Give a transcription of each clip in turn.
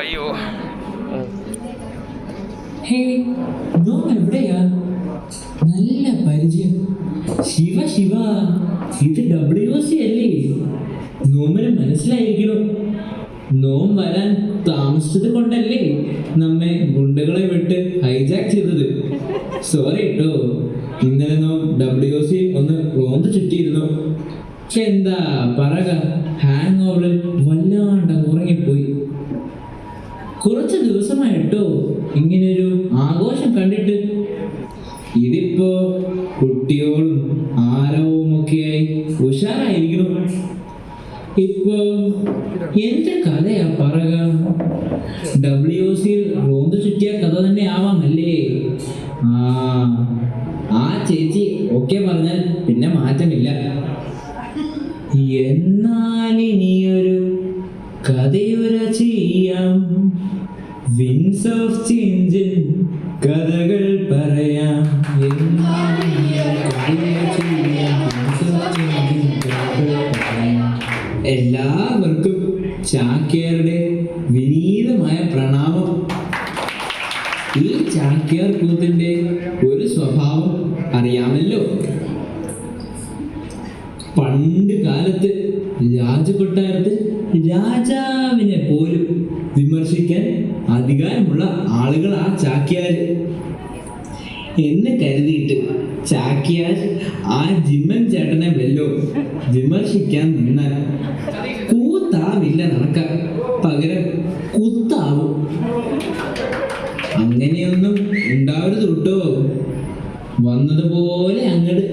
അയ്യോ. ഹേ നോ എവിടെയാ നല്ല പരിചയം. ശിവ ശിവ. ഇത് ഡബ്ല്യു സി അല്ലേ? നോമ്പിന് മനസ്സിലായിരിക്കണം? നോം വരാൻ താമസിച്ചത് കൊണ്ടല്ലേ നമ്മെ ഗുണ്ടകളെ വിട്ട് ഹൈജാക്ക് ചെയ്തത്. സോറി കേട്ടോ ഇന്നലെ നോം ഡബ്ല്യു സി ഒന്ന് റോന്ത് ചുറ്റിയിരുന്നു. പക്ഷെ എന്താ? പറക ഹാങ് ഓവറിൽ വല്ലാണ്ട് ഉറങ്ങിപ്പോയി. കുറച്ച് ദിവസമായിട്ടോ ഇങ്ങനൊരു ആഘോഷം കണ്ടിട്ട്? ഇതിപ്പോ കുട്ടിയോടും ആരവും ഒക്കെയായി ഉഷാറായിരിക്കണം ഇപ്പോ എന്റെ കഥയാ പറക. ഡബ്ല്യു സിയിൽ റോന്ത് ചുറ്റിയ കഥ തന്നെ ആവാമല്ലേ? ആ ആ ചേച്ചി ഒക്കെ പറഞ്ഞാൽ പിന്നെ മാറ്റമില്ല. എന്നാലിനിയൊരു കഥയൊരു കഥയുര ചെയ്യാം. വിൻസ് ഓഫ് ചേഞ്ചിൽ കഥകൾ പറയാം. എല്ലാവർക്കും ചാക്യാരുടെ വിനീതമായ പ്രണാമം ഈ ചാക്യാർ കൂത്തിന്റെ ഒരു സ്വഭാവം അറിയാമല്ലോ പണ്ട് കാലത്ത് രാജകൊട്ടാരത്തിൽ രാജാവിനെ പോലും വിമർശിക്കാൻ അധികാരമുള്ള ആളുകൾ ആ ചാക്യാർ എന്ന് കരുതിയിട്ട് ചാക്യാർ ആ ജിമ്മൻ ചേട്ടനെ വല്ലോ വിമർശിക്കാൻ നിന്നാൽ കൂത്താവില്ല നടക്കാൻ. പകരം കുത്താവും. അങ്ങനെയൊന്നും ഉണ്ടാവരുത് കേട്ടോ. വന്നതുപോലെ അങ്ങട്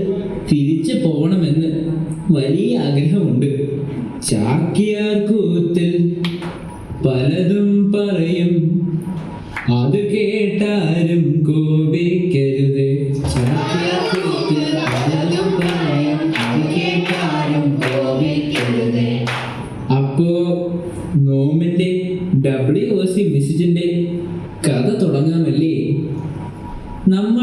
തിരിച്ചു പോകണമെന്ന് വലിയ ആഗ്രഹമുണ്ട്. ചാക്യാർ കൂത്തിൽ പലതും പറയും. അത് കേട്ടാലും കോപിക്കരുത്. അപ്പോ നോമിന്റെ ഡബ്ല്യു ഒ സി വിസിറ്റിന്റെ കഥ തുടങ്ങാമല്ലേ? നമ്മുടെ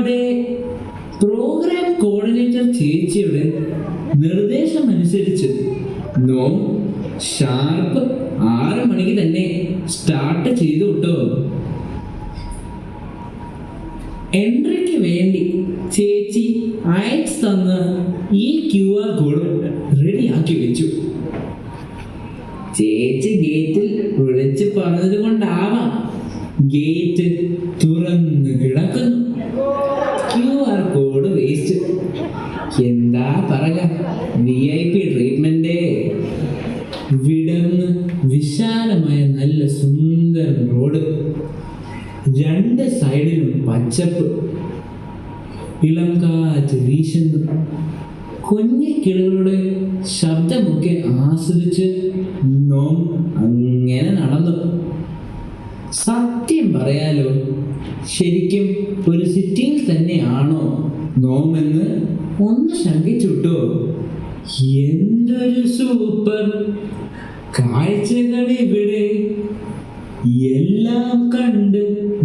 എൻട്രിക്ക് വേണ്ടി ചേച്ചി അയച്ചു തന്ന് ഈ ക്യു ആർ കോഡ് റെഡിയാക്കി വെച്ചു. ചേച്ചി ഗേറ്റിൽ വിളിച്ച് പറഞ്ഞത് കൊണ്ടാവാം. ഗേറ്റ് തുറന്ന് കിടക്കുന്നു. ക്യു ആർ കോഡ് വേസ്റ്റ് എന്താ പറയ വി ഐ പി ട്രീറ്റ്മെന്റ് വിടർന്ന് വിശാലമായ നല്ല സുന്ദരം രണ്ട് സൈഡിലും പച്ചപ്പ് ഇളം കാറ്റ് വീശുന്നു. കുഞ്ഞിക്കിളികളുടെ ശബ്ദമൊക്കെ ആസ്വദിച്ച് നോം അങ്ങനെ നടന്നു. സത്യം പറയാലോ ശരിക്കും ഒരു സിറ്റിയിൽ തന്നെയാണോ? നോമെന്ന് ഒന്ന് ശങ്കിച്ചുട്ടോ. എന്തൊരു സൂപ്പർ. കാഴ്ചകൾ ഇവിടെ എല്ലാം കണ്ട്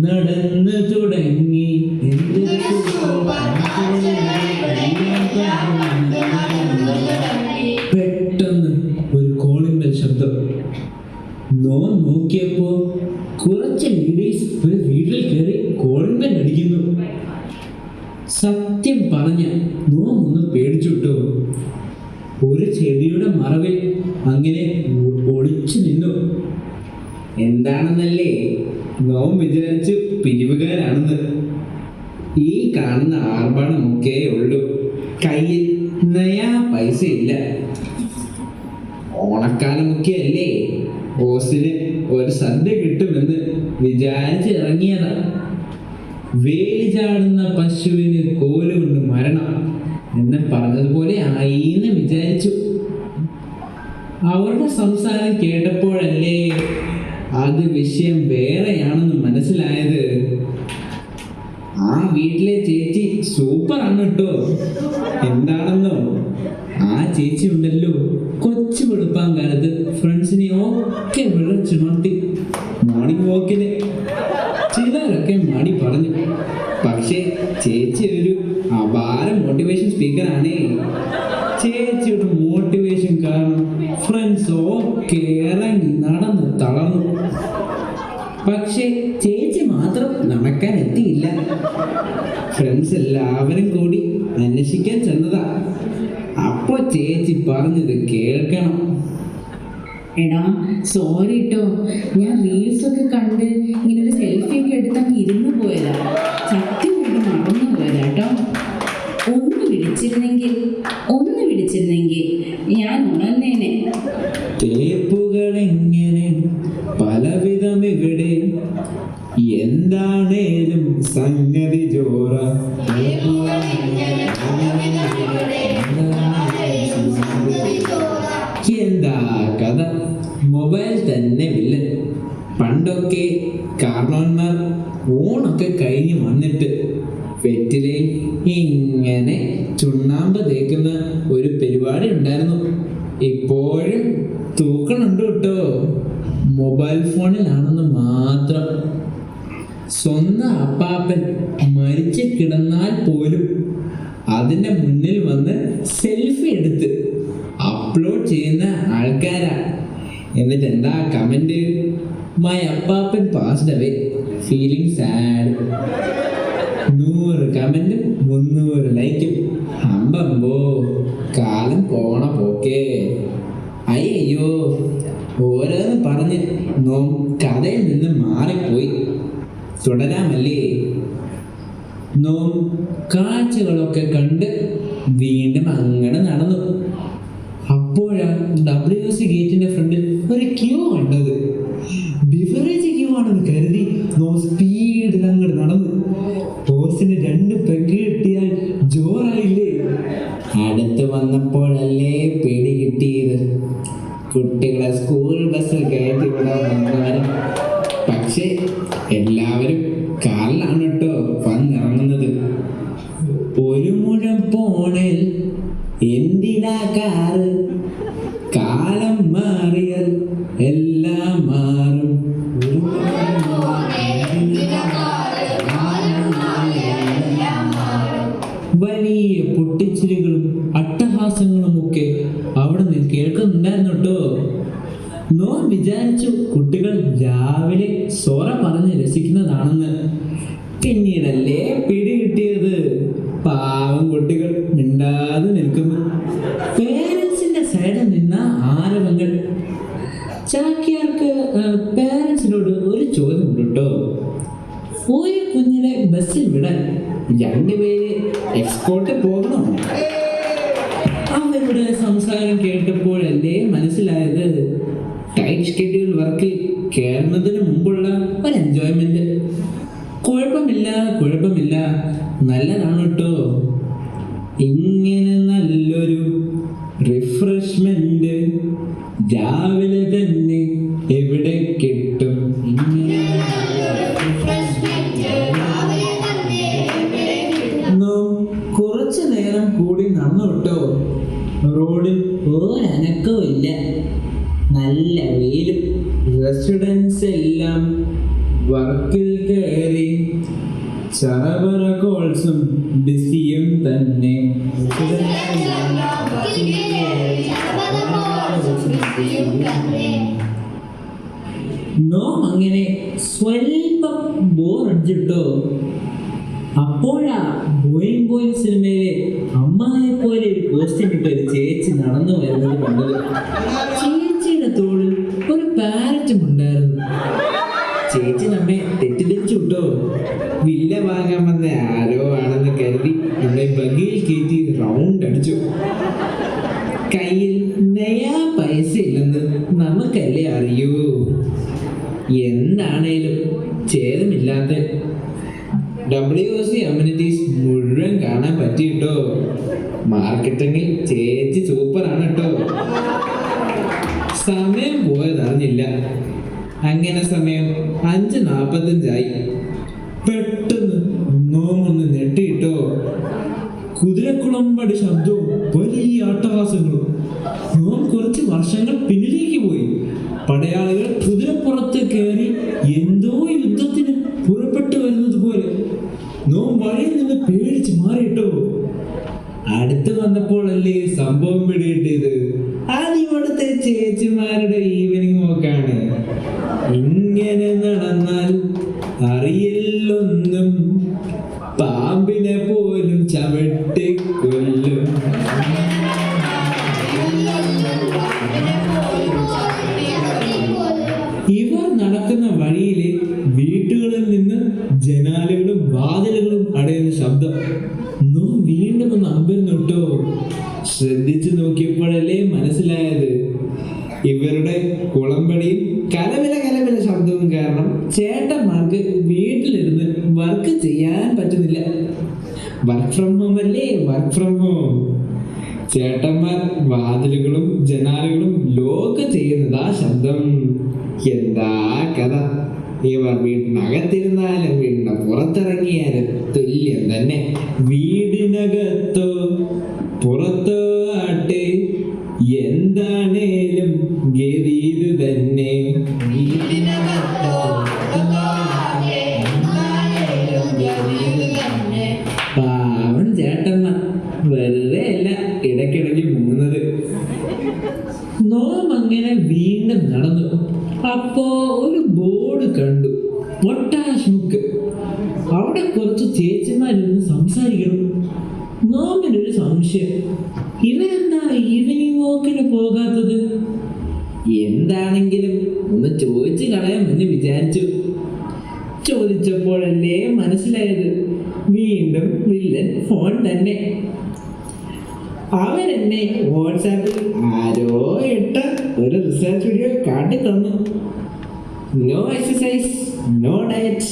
പറഞ്ഞ പേടിച്ചിട്ടു ഒരു ചെടിയുടെ മറവിൽ അങ്ങനെ ഒളിച്ചു നിന്നു. എന്താണെന്നല്ലേ? നോം വിചാരിച്ച് പിരിവുകാരാണെന്ന്. ഈ കാണുന്ന ആർഭാടമൊക്കെ ഉള്ളൂ. കയ്യിൽ നയാ പൈസ ഇല്ല ഓണക്കാലമൊക്കെ അല്ലേ ബോസിന് ഒരു സദ്യ കിട്ടുമെന്ന് വിചാരിച്ച് ഇറങ്ങിയതാ വേലി ചാടുന്ന പശുവിന് എന്ന് ആയിന്ന് വിചാരിച്ചു. അവരുടെ സംസാരം കേട്ടപ്പോഴല്ലേ അത് വിഷയം വേറെയാണെന്ന് മനസ്സിലായത്. ആ വീട്ടിലെ ചേച്ചി സൂപ്പർ ആണ് കേട്ടോ. എന്താണെന്നോ? ആ ചേച്ചി ഉണ്ടല്ലോ. കൊച്ചു വെളുപ്പാൻ കാലത്ത് ഫ്രണ്ട്സിനെ ഒക്കെ വിളിച്ചുണർത്തി മോർണിംഗ് വാക്കിന് ചിലരൊക്കെ മടി പറഞ്ഞു. പക്ഷേ ചേച്ചി ഒരു അപാരം മോട്ടിവേഷൻ സ്പീക്കറാണേ ചേച്ചിയുടെ മോട്ടിവേഷൻ കാരണം ഫ്രണ്ട്സ് ഒക്കെ ഇറങ്ങി നടന്ന് തളർന്നു. പക്ഷേ ചേച്ചി മാത്രം നടക്കാൻ എത്തിയില്ല. ഫ്രണ്ട്സ് എല്ലാവരും കൂടി അന്വേഷിക്കാൻ ചെന്നതാ. അപ്പൊ ചേച്ചി പറഞ്ഞത് കേൾക്കണം. എടാ സോറി കേട്ടോ ഞാൻ റീൽസ് ഒക്കെ കണ്ട് ഇങ്ങനെ ഒരു സെൽഫി ഒക്കെ എടുത്താൽ ഇരുന്ന് പോയതാ. സത്യമായിട്ട് വിളിച്ചിരുന്നെങ്കിൽ ഒന്ന് വിളിച്ചിരുന്നെങ്കിൽ ഞാൻ ഉണർന്നേനെ. തേപ്പുകൾ എങ്ങനെ പലവിധം ഇവിടെ എന്താണേലും സംഗതി ജോറ. എന്താ കഥ? മൊബൈൽ തന്നെ വില്ലൻ. പണ്ടൊക്കെ കാർണോന്മാർ ഓണൊക്കെ കഴിഞ്ഞ് വന്നിട്ട് വെറ്റിലെ ഇങ്ങനെ ചുണ്ണാമ്പ് തേക്കുന്ന ഒരു പരിപാടി ഉണ്ടായിരുന്നു. ഇപ്പോഴും തൂക്കണുണ്ട് കേട്ടോ. മൊബൈൽ ഫോണിലാണെന്ന് മാത്രം. സ്വന്തം അപ്പാപ്പൻ മരിച്ചു കിടന്നാൽ പോലും അതിന്റെ മുന്നിൽ വന്ന് സെൽഫി എടുത്ത് അപ്ലോഡ് ചെയ്യുന്ന ആൾക്കാരാ. എന്നിട്ട് എന്താ കമന്റ്? മൈ അപ്പാപ്പൻ പാസ്ഡ് അവേ ഫീലിംഗ് സാഡ് നൂറ് കമന്റും മുന്നൂറ് ലൈക്കും അമ്പമ്പോ കാലം പോണ പോക്കേ. അയ്യോ ഓരോന്ന് പറഞ്ഞ് നോം കഥയിൽ നിന്ന് മാറിപ്പോയി. തുടരാമല്ലേ? നോം കാഴ്ചകളൊക്കെ കണ്ട് വീണ്ടും അങ്ങനെ നടന്നു. അപ്പോഴാ ഡബ്ല്യു സി ഗേറ്റിന്റെ ഫ്രണ്ടിൽ ഒരു ക്യൂ കണ്ടത്. ബിവറേജ് അടുത്ത് വന്നപ്പോഴല്ലേ പിടി കിട്ടിയത്? കുട്ടികളെ സ്കൂൾ ബസ്സിൽ കയറ്റി വിടാൻ വന്നവരും. പക്ഷേ എല്ലാവരും കാലിലാണ് കേട്ടോ വന്നിറങ്ങുന്നത്. ഒരു മുഴം പോണേൽ ചാക്യാർക്ക് പേരൻസിനോട് ഒരു ചോദ്യമുണ്ട് കേട്ടോ ഒരു കുഞ്ഞിനെ ബസ്സിൽ വിടാൻ രണ്ടുപേര് എക്സ്പോർട്ട് പോകണോ? അവരുടെ സംസാരം കേട്ടപ്പോഴല്ലേ മനസ്സിലായത്. ടൈറ്റ് ഷെഡ്യൂൾ വർക്കിൽ കയറുന്നതിന് മുമ്പുള്ള ഒരു എൻജോയ്മെന്റ് കുഴപ്പമില്ല കുഴപ്പമില്ല. നല്ലതാണ് കേട്ടോ ഇങ്ങനെ നല്ലൊരു റിഫ്രഷ്മെന്റ് രാവിലെ തന്നെ കോൾസും ബിസിയും തന്നെ നോം അങ്ങനെ സ്വൽപ്പം ബോർ അടിച്ചിട്ടോ? അപ്പോഴാ ബോയിങ് ബോയിങ് സിനിമയിലെ അമ്മായെ പോലെ ഒരു കോസ്റ്റ്യൂം ഇട്ട ഒരു ചേച്ചി നടന്നു വരുന്നത് കണ്ടത്. ചേച്ചിയുടെ തോളിൽ ഒരു പാരറ്റും ഉണ്ടായിരുന്നു. ചേച്ചി നമ്മെ തെറ്റിദ്ധരിച്ചു വിട്ടോ വില്ല വാങ്ങാൻ വന്ന ആരോ ആണെന്ന് കരുതി നമ്മളെ ബഗിയിൽ കയറ്റി റൗണ്ട് അടിച്ചു. കയ്യിൽ നയാ പൈസ ഇല്ലെന്ന് നമുക്കല്ലേ അറിയൂ? എന്താണേലും ഛേദമില്ലാത്ത ഡബ്ല്യു സി അമ്യൂണിറ്റീസ് മുഴുവൻ കാണാൻ പറ്റിയിട്ടോ? മാർക്കറ്റിങ്ങിൽ ചേച്ചി സൂപ്പറാണ് കേട്ടോ. സമയം പോയതറിഞ്ഞില്ല. അങ്ങനെ സമയം അഞ്ച് നാപ്പത്തഞ്ചായി. പെട്ടെന്ന് നോമൊന്ന് ഞെട്ടിയിട്ടോ. കുതിരക്കുളമ്പടി ശബ്ദവും വലിയ ആട്ടവാസങ്ങളും നോം കുറച്ച് വർഷങ്ങൾ പിന്നിലേക്ക് പോയി. പടയാളികൾ കുതിരപ്പുറത്ത് കയറി എന്തോ യുദ്ധത്തിന് പുറപ്പെട്ടു വരുന്നത് പോലെ. നോം വഴിയിൽ നിന്ന് പേടിച്ച് മാറിയിട്ടോ അടുത്ത് വന്നപ്പോഴല്ലേ സംഭവം പിടികിട്ടിയത് അത് ഇവിടുത്തെ ചേച്ചിമാരുടെ ഈവനിങ് നോക്കാണ്. ഇങ്ങനെ നടന്നാൽ അറിയില്ലൊന്നും. പാമ്പിനെ പോലും ചവിട്ടിക്കൊല്ലും ഇവർ നടക്കുന്ന വഴിയിലെ വീട്ടുകളിൽ നിന്ന് ജനാലകളും വാതിലുകളും അടയുന്ന ശബ്ദം. നോ വീണ്ടും ഒന്ന് അമ്പരുന്നു കേട്ടോ ശ്രദ്ധിച്ചു നോക്കിയപ്പോഴല്ലേ മനസ്സിലായത്. ഇവരുടെ കുളമ്പടിയും കലവില കലവില ശബ്ദവും കാരണം ചേട്ടന്മാർക്ക് വീട്ടിലിരുന്ന് വർക്ക് ചെയ്യാൻ പറ്റുന്നില്ല. വർക്ക് ഫ്രം ഹോം അല്ലേ? വർക്ക് ഫ്രം ഹോം ചേട്ടന്മാർ വാതിലുകളും ജനാലുകളും ലോക്ക് ചെയ്യുന്നതാ ശബ്ദം. എന്താ ഇവർ വീടിനകത്തിരുന്നാലും വീടിന് പുറത്തിറങ്ങിയാലും തുല്യം തന്നെ. വീടിനകത്തോ പുറത്തോ ആട്ടെ എന്താണേലും ഗതി ഇത് തന്നെ. വെറുതെ അല്ല ഇടയ്ക്കിടയ്ക്ക് മുങ്ങുന്നത്. നോം അങ്ങനെ വീണ്ടും നടന്നു. അപ്പോ ഒരു ബോർഡ് കണ്ടു. പൊട്ടാഷ് മുക്ക് അവിടെ കുറച്ച് ചേച്ചിമാരൊന്ന് സംസാരിക്കണം. നോമിനൊരു സംശയം. ഇവരെന്താ ഈവനിങ് വോക്കിന് പോകാത്തത്? എന്താണെങ്കിലും ഒന്ന് ചോദിച്ചു കളയാമെന്ന് വിചാരിച്ചു. ചോദിച്ചപ്പോഴല്ലേ മനസ്സിലായത്. വീണ്ടും വില്ലൻ ഫോൺ തന്നെ. അവരെന്നെ വാട്സാപ്പിൽ ആരോ ഇട്ട ഒരു റിസർച്ച് വീഡിയോ കാട്ടി തന്നു. No exercise no diet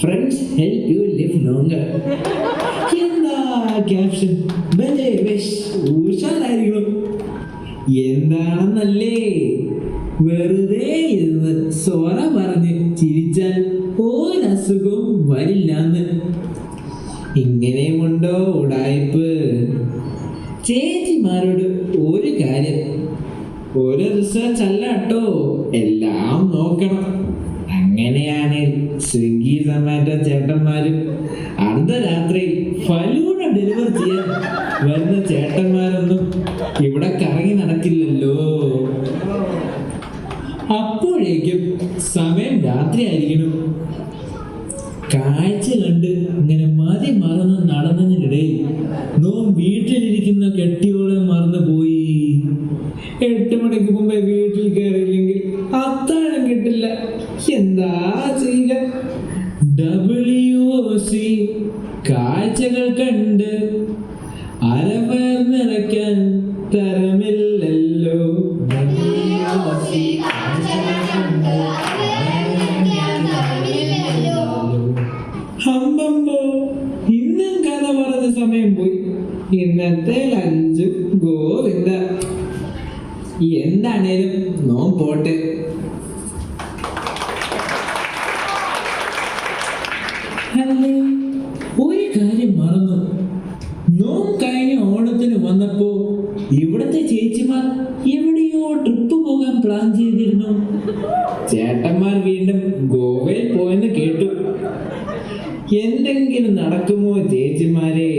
friends help you live longer എന്താണെന്നല്ലേ? വെറുതെ ഇരുന്ന് സോറ പറഞ്ഞ് ചിരിച്ചാൽ ഒരസുഖവും വരില്ലാന്ന്. ഇങ്ങനെയുമുണ്ടോ ഉടായ്പ്? ചേച്ചിമാരോട് ഒരു കാര്യം. ഒരു റിസർച്ച് അല്ല കേട്ടോ എല്ലാം നോക്കണം. അങ്ങനെയാണ് സ്വിഗ്ഗി സൊമാറ്റോ ചേട്ടന്മാരും. അർദ്ധരാത്രി ഫലൂണ ഡെലിവർ ചെയ്യാൻ വരുന്ന ചേട്ടന്മാരൊന്നും ഇവിടെ കറങ്ങി നടക്കില്ലല്ലോ. അപ്പോഴേക്കും സമയം രാത്രി ആയിരിക്കണം കാഴ്ച കണ്ട് ഇങ്ങനെ മതി മറന്ന് നടന്നതിനിടയിൽ നോം വീട്ടിലിരിക്കുന്ന കെട്ടിയോളെ മറന്നു പോയി എട്ട് മണിക്ക് മുമ്പേ വീട്ടിൽ കയറിയില്ലെങ്കിൽ അത്താഴം കിട്ടില്ല. എന്താ ചെയ്യുക ഡബ്ല്യു സി കാഴ്ചകൾ കണ്ട് അരവയർ നിറയ്ക്കാൻ തരമില്ലല്ലോ. ഡബ്ല്യു കാഴ്ചകൾ സമയം പോയി. ഇന്നത്തെ ലഞ്ച് ഗോവിന്ദ. എന്താണേലും നോ പോട്ടെ. ഒരു കാര്യം മറന്നു. നോം കഴിഞ്ഞ ഓണത്തിന് വന്നപ്പോ ഇവിടത്തെ ചേച്ചിമാർ എവിടെയോ ട്രിപ്പ് പോകാൻ പ്ലാൻ ചെയ്തിരുന്നു. ചേട്ടന്മാർ വീണ്ടും ഗോവയിൽ പോയെന്ന് കേട്ടു. എന്തെങ്കിലും നടക്കുമോ ചേച്ചിമാരെ?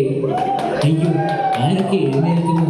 അയ്യോ ആരൊക്കെ എഴുന്നേൽക്കുന്നു